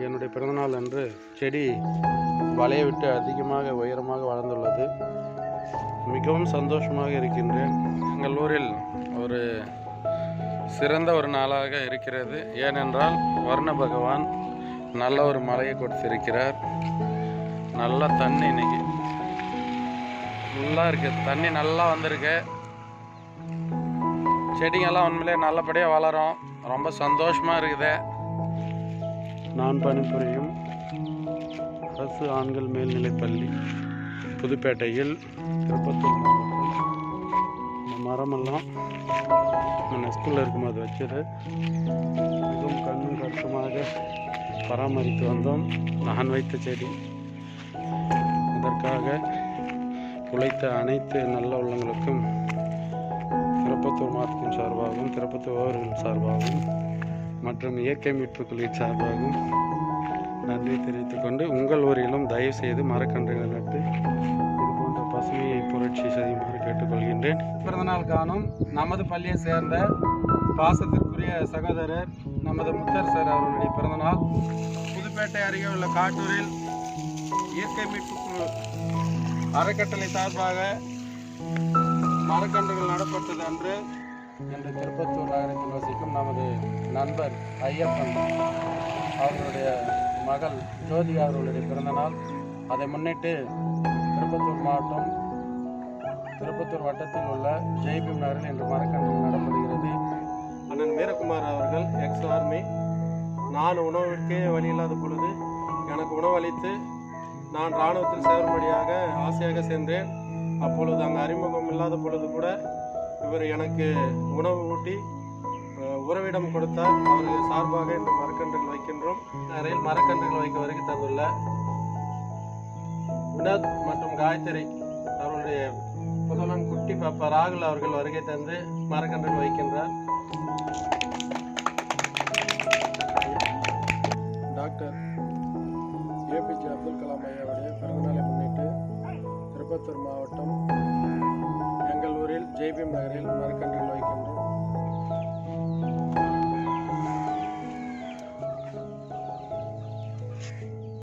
என்னுடைய பிறந்தநாள் அன்று செடி வலையை விட்டு அதிகமாக உயரமாக வளர்ந்துள்ளது. மிகவும் சந்தோஷமாக இருக்கின்றேன். எங்கள் ஊரில் ஒரு சிறந்த ஒரு நாளாக இருக்கிறது. ஏனென்றால் வர்ண பகவான் நல்ல ஒரு மலையை கொடுத்திருக்கிறார். நல்ல தண்ணி இன்னைக்கு. நல்லா இருக்கு. தண்ணி நல்லா வந்திருக்கு. செடிங்கெல்லாம் உண்மையிலே நல்லபடியாக வளரும். ரொம்ப சந்தோஷமாக இருக்குது. நான் பணிபுரியும் அரசு ஆண்கள் மேல்நிலைப்பள்ளி புதுப்பேட்டையில் திருப்பத்தூர் மாவட்டம் இந்த மரமெல்லாம் நான் ஸ்கூலில் இருக்கும்போது வச்சது. மிகவும் கண்ணும் கருத்துமாக பராமரித்து வந்தோம். நான் வைத்த செடி. இதற்காக உழைத்த அனைத்து நல்ல உள்ளங்களுக்கும் திருப்பத்தூர் மாவட்டத்தின் சார்பாகவும் திருப்பத்தூர் சார்பாகவும் மற்றும் இயற்கை மீட்பு தொழில் சார்பாகவும் நன்றி தெரிவித்துக் கொண்டு உங்கள் ஊரிலும் தயவு செய்து மரக்கன்றுகள் நட்டு இது போன்ற பசுமையை புரட்சி செய்யுமாறு கேட்டுக்கொள்கின்றேன். பிறந்தநாள் காணும் நமது பள்ளியை சேர்ந்த பாசத்திற்குரிய சகோதரர் நமது முத்தர் சார் அவர்களுடைய பிறந்தநாள். புதுப்பேட்டை அருகே உள்ள காட்டூரில் இயற்கை மீட்பு குழு அறக்கட்டளை சார்பாக மரக்கன்றுகள் நடப்பட்டது அன்று இன்று திருப்பத்தூர் நகரத்தில் வசிக்கும் நமது நண்பர் ஐயப்பன் அவர்களுடைய மகள் ஜோதிகா அவர்களுடைய பிறந்தநாள் அதை முன்னிட்டு திருப்பத்தூர் மாவட்டம் திருப்பத்தூர் வட்டத்தில் உள்ள ஜெய்பீம் நகரில் இன்று மரக்கன்று நடப்படுகிறது. அண்ணன் வீரகுமார் அவர்கள் எக்ஸ் ஆர்மி நான் உணவுக்கே வழி இல்லாத பொழுது எனக்கு உணவளித்து நான் இராணுவத்தில் சேரும்படியாக ஆசையாக சென்றேன் அப்பொழுது அங்கே அறிமுகம் இல்லாத பொழுது கூட இவர் எனக்கு உணவு ஊட்டி உறவிடம் கொடுத்தார். அவர்கள் சார்பாக இந்த மரக்கன்றுகள் வைக்கின்றோம். நிறைய மரக்கன்றுகள் வைக்க வரைக்கும் தந்துள்ள வினோத் மற்றும் காயத்ரி அவருடைய புதலன் குட்டி பாப்பா ராகுல் அவர்கள் வருகை தந்து மரக்கன்றுகள் வைக்கின்றார். டாக்டர் ஏபிஜே அப்துல் கலாம் ஐயாவுடைய பிறந்தநாளை முன்னிட்டு திருப்பத்தூர் மாவட்டம் எங்கள் ஊரில் ஜெய்பீம் நகரில் மரக்கன்றுகள் வைக்கின்றோம்